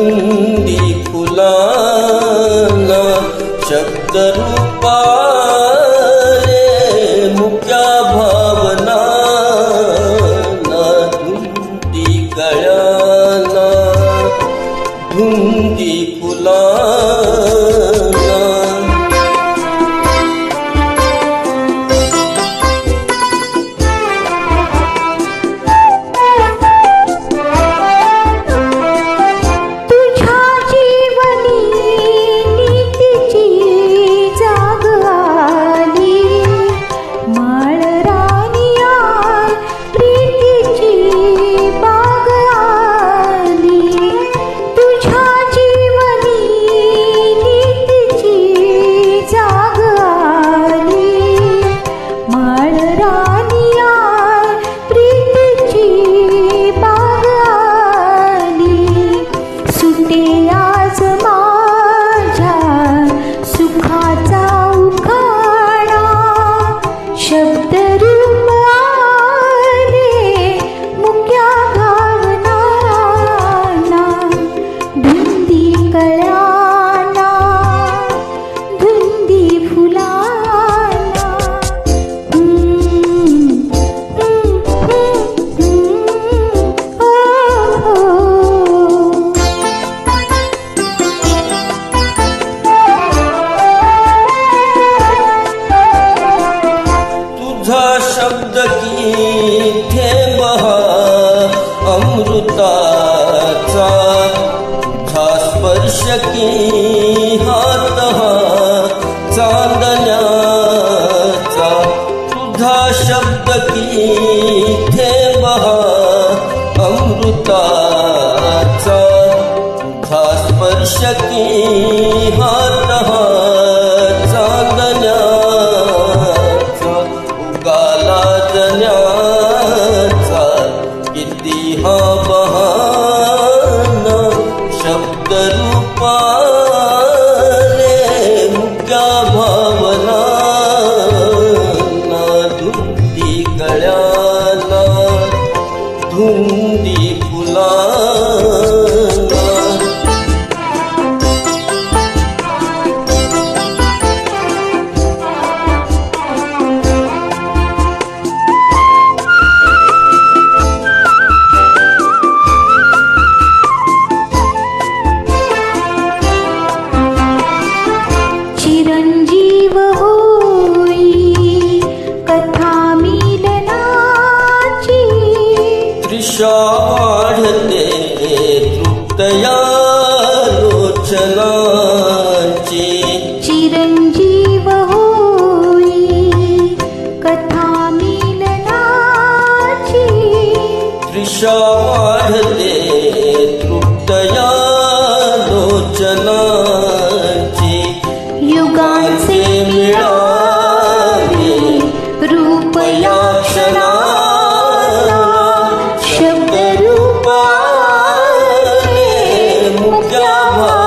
कुंडी फुलाना शब्द रूपा रे मुख्या भावना धुंदी कळाना धुंदी फुलाना शब्द की थे महा अमृताचा तुझा स्पर्श की हात हा चांदण्याचा तुझा शब्द की थे हा अमृताचा तुझा स्पर्श की हात या रोचना चेत् चिरञ्जीवो कथामिनया तृशा love.